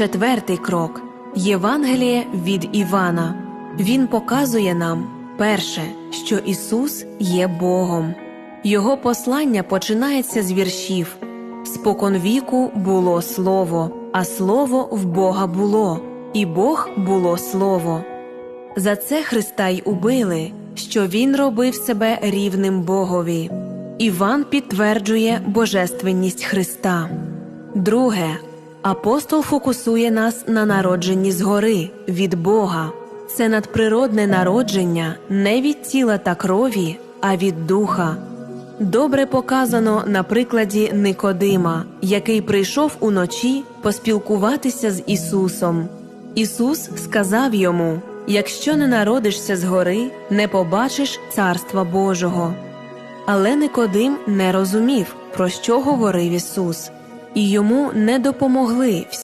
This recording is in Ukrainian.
Четвертий крок Євангеліє від Івана. Він показує нам перше, що Ісус є Богом. Його послання починається з віршів Споконвіку було слово, а слово в Бога було, і Бог було слово. За це Христа й убили, що Він робив себе рівним Богові. Іван підтверджує божественність Христа. Друге, апостол фокусує нас на народженні згори від Бога. Це надприродне народження не від тіла та крові, а від духа. Добре показано на прикладі Никодима, який прийшов уночі поспілкуватися з Ісусом. Ісус сказав йому: Якщо не народишся згори, не побачиш Царства Божого. Але Никодим не розумів, про що говорив Ісус, і йому не допомогли